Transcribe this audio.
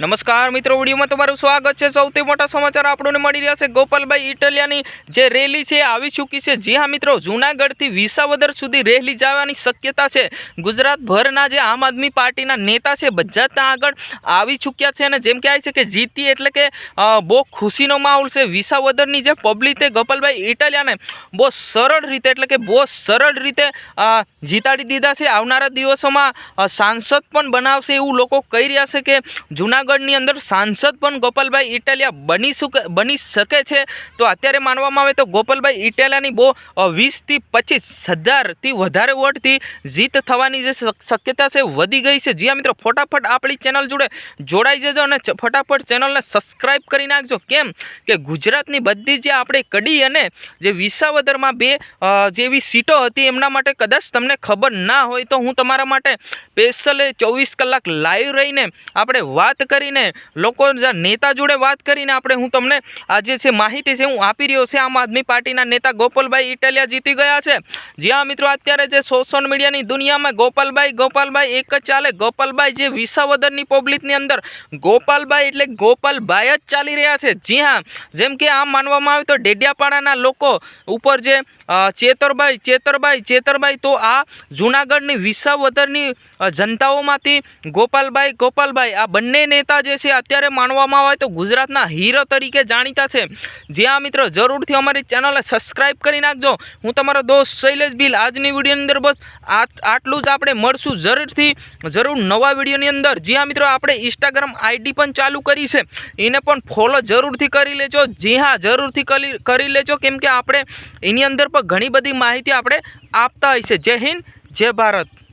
નમસ્કાર મિત્રો, વિડીયોમાં તમારું સ્વાગત છે. સૌથી મોટા સમાચાર આપણને મળી રહ્યા છે. ગોપાલભાઈ ઇટાલિયાની જે રેલી છે આવી ચૂકી છે. જી હા મિત્રો, જૂનાગઢથી વિસાવદર સુધી રેલી જવાની શક્યતા છે. ગુજરાતભરના જે આમ આદમી પાર્ટીના નેતા છે, બધા ત્યાં આગળ આવી ચૂક્યા છે અને જેમ કહેવાય છે કે જીતી એટલે કે બહુ ખુશીનો માહોલ છે. વિસાવદરની જે પબ્લિક તે ગોપાલભાઈ ઇટાલિયાને બહુ સરળ રીતે એટલે કે બહુ સરળ રીતે જીતાડી દીધા છે. આવનારા દિવસોમાં સાંસદ પણ બનાવશે એવું લોકો કહી રહ્યા છે કે જૂનાગઢની અંદર સાંસદ પણ ગોપાલભાઈ ઇટાલિયા બની બની શકે છે. તો અત્યારે માનવામાં આવે તો ગોપાલભાઈ ઇટાલિયાની બહુ વીસથી પચીસ હજારથી વધારે વોટથી જીત થવાની જે શક્યતા છે વધી ગઈ છે. જ્યાં મિત્રો, ફટાફટ આપણી ચેનલ જોડે જોડાઈ જજો અને ફટાફટ ચેનલને સબસ્ક્રાઈબ કરી નાખજો. કેમ કે ગુજરાતની બધી જે આપણે કડી અને જે વિસાવદરમાં બે જેવી સીટો હતી એમના માટે કદાચ તમને ખબર ના હોય તો હું તમારા માટે સ્પેશિયલ ચોવીસ કલાક લાઈવ રહીને આપણે વાત કરીને લોકો નેતા જોડે વાત કરીને આપણે હું તમને આ જે છે માહિતી છે હું આપી રહ્યો છે, આમ આદમી પાર્ટીના નેતા ગોપાલભાઈ ઇટાલિયા જીતી ગયા છે. જ્યાં મિત્રો અત્યારે જે સોશિયલ મીડિયાની દુનિયામાં ગોપાલભાઈ ગોપાલભાઈ એક જ ચાલે. ગોપાલભાઈ જે વિસાવદરની પબ્લિકની અંદર ગોપાલભાઈ એટલે ગોપાલભાઈ જ ચાલી રહ્યા છે. જી હા, જેમ કે આમ માનવામાં આવે તો ડેડિયાપાડાના લોકો ઉપર જે ચેતરભાઈ ચેતરભાઈ ચેતરભાઈ તો આ જૂનાગઢની વિસાવદરની જનતાઓમાંથી ગોપાલભાઈ ગોપાલભાઈ આ બંને નેતા જે છે અત્યારે માનવામાં આવે તો ગુજરાતના હીરો તરીકે જાણીતા છે. જ્યાં મિત્રો જરૂરથી અમારી ચેનલને સબસ્ક્રાઈબ કરી નાખજો. હું તમારો દોસ્ત શૈલેષ બિલ આજની વિડીયોની અંદર બસ આટલું જ આપણે મળશું જરૂરથી. જરૂર નવા વિડીયોની અંદર. જ્યાં મિત્રો, આપણે ઇન્સ્ટાગ્રામ આઈડી પણ ચાલુ કરી છે. એને પણ ફોલો જરૂરથી કરી લેજો. જી હા, જરૂરથી કરી લેજો. કેમ કે આપણે એની અંદર પણ ઘણી બધી માહિતી આપણે આપતા હોય છે. જય હિન્દ, જય ભારત.